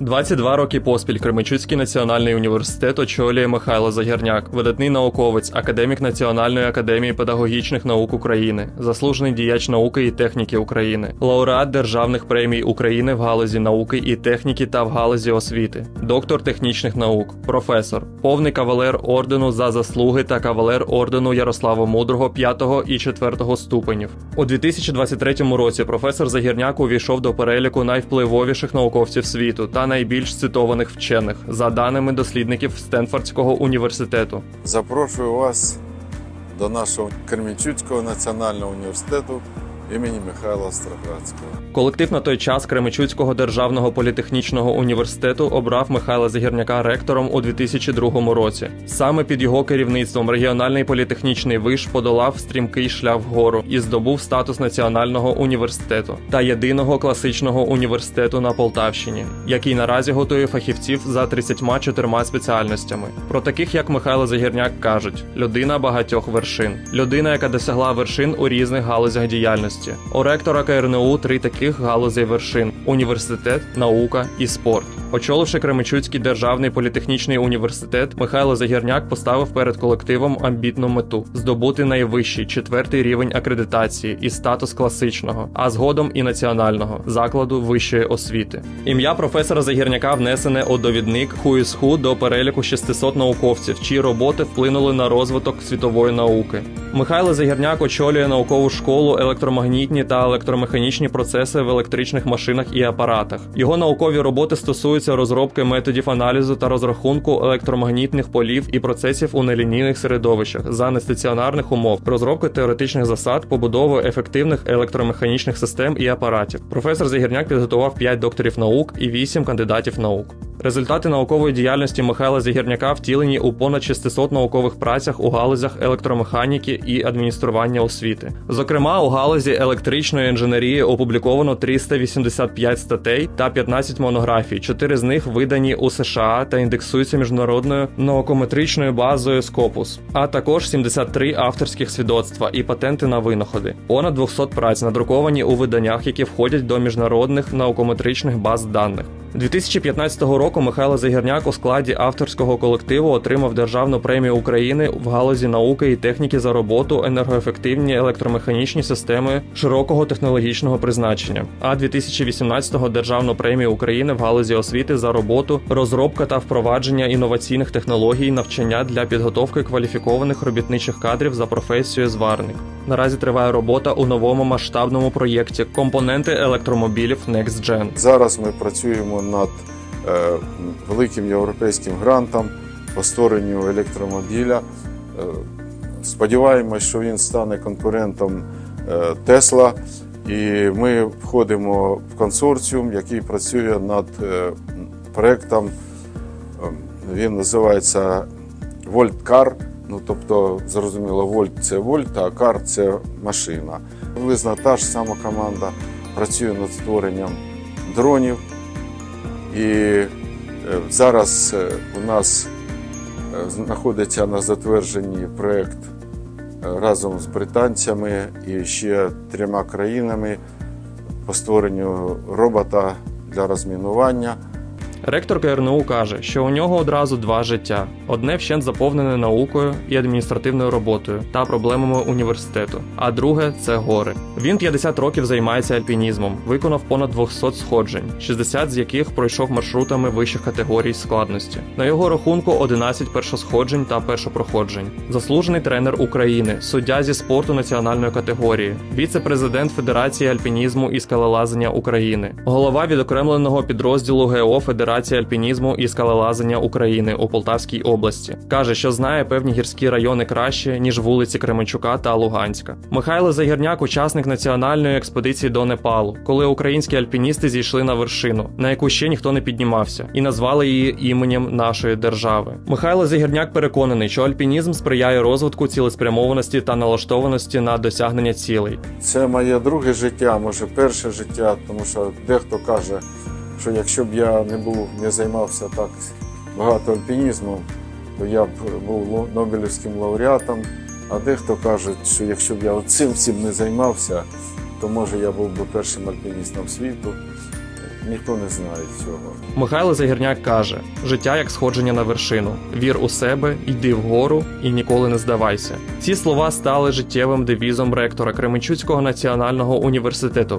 22 роки поспіль Кременчуцький національний університет очолює Михайло Загірняк, видатний науковець, академік Національної академії педагогічних наук України, заслужений діяч науки і техніки України, лауреат державних премій України в галузі науки і техніки та в галузі освіти, доктор технічних наук, професор, повний кавалер ордену за заслуги та кавалер ордену Ярослава Мудрого 5 і 4 ступенів. У 2023 році професор Загірняк увійшов до переліку найвпливовіших науковців світу та найбільш цитованих вчених за даними дослідників Стенфордського університету. Запрошую вас до нашого Кременчуцького національного університету імені Михайла Строградського. Колектив на той час Кременчуцького державного політехнічного університету обрав Михайла Загірняка ректором у 2002 році. Саме під його керівництвом регіональний політехнічний виш подолав стрімкий шлях вгору і здобув статус національного університету та єдиного класичного університету на Полтавщині, який наразі готує фахівців за 34 спеціальностями. Про таких як Михайло Загірняк кажуть: людина багатьох вершин, людина, яка досягла вершин у різних галузях діяльності. У ректора КРНУ три таких галузей вершин: університет, наука і спорт. Очоливши Кременчуцький державний політехнічний університет, Михайло Загірняк поставив перед колективом амбітну мету здобути найвищий четвертий рівень акредитації і статус класичного, а згодом і національного закладу вищої освіти. Ім'я професора Загірняка внесене у довідник ХУІСХУ до переліку 600 науковців, чиї роботи вплинули на розвиток світової науки. Михайло Загірняк очолює наукову школу електромагнітні та електромеханічні процеси в електричних машинах і апаратах. Його наукові роботи стосуються розробки методів аналізу та розрахунку електромагнітних полів і процесів у нелінійних середовищах за нестаціонарних умов, розробки теоретичних засад, побудови ефективних електромеханічних систем і апаратів. Професор Загірняк підготував 5 докторів наук і 8 кандидатів наук. Результати наукової діяльності Михайла Загірняка втілені у понад 600 наукових працях у галузях електромеханіки і адміністрування освіти. Зокрема, у галузі електричної інженерії опубліковано 385 статей та 15 монографій. Чотири з них видані у США та індексуються міжнародною наукометричною базою Scopus, а також 73 авторських свідоцтва і патенти на винаходи. Понад 200 праць надруковані у виданнях, які входять до міжнародних наукометричних баз даних. 2015 року Михайло Загірняк у складі авторського колективу отримав Державну премію України в галузі науки і техніки за роботу енергоефективні електромеханічні системи широкого технологічного призначення. А 2018-го Державну премію України в галузі освіти за роботу розробка та впровадження інноваційних технологій навчання для підготовки кваліфікованих робітничих кадрів за професією зварник. Наразі триває робота у новому масштабному проєкті компоненти електромобілів NextGen. Зараз ми працюємо над е, великим європейським грантом по створенню електромобіля. Е, сподіваємось, що він стане конкурентом Тесла. І ми входимо в консорціум, який працює над е, проектом. Він називається Вольткар. Ну, тобто, зрозуміло, вольт це вольт, а кар це машина. Приблизно та ж сама команда працює над створенням дронів. І е, зараз е, у нас е, знаходиться на затвердженні проєкт разом з британцями і ще трьома країнами по створенню робота для розмінування. Ректор КРНУ каже, що у нього одразу два життя: одне вщент заповнене наукою і адміністративною роботою та проблемами університету, а друге це гори. Він 50 років займається альпінізмом, виконав понад 200 сходжень, 60 з яких пройшов маршрутами вищих категорій складності. На його рахунку 11 першосходжень та першопроходжень. Заслужений тренер України, суддя зі спорту національної категорії, віце-президент Федерації альпінізму і скалолазання України, голова відокремленого підрозділу ГО Федерації альпінізму і скалолазання України у Полтавській області. Каже, що знає певні гірські райони краще ніж вулиці Кременчука та Луганська. Михайло Загірняк, учасник національної експедиції до Непалу, коли українські альпіністи зійшли на вершину, на яку ще ніхто не піднімався, і назвали її іменем нашої держави. Михайло Загірняк переконаний, що альпінізм сприяє розвитку цілеспрямованості та налаштованості на досягнення цілей. Це моє друге життя, може перше життя, тому що дехто каже, що якщо б я не був, не займався так багато альпінізмом, то я б був Нобелівським лауреатом. А дехто каже, що якщо б я цим всім не займався, то може я був би першим альпіністом світу. ніхто не знає цього. Михайло Загірняк каже: життя як сходження на вершину. Вір у себе, йди вгору і ніколи не здавайся. Ці слова стали життєвим девізом ректора Кременчуцького національного університету.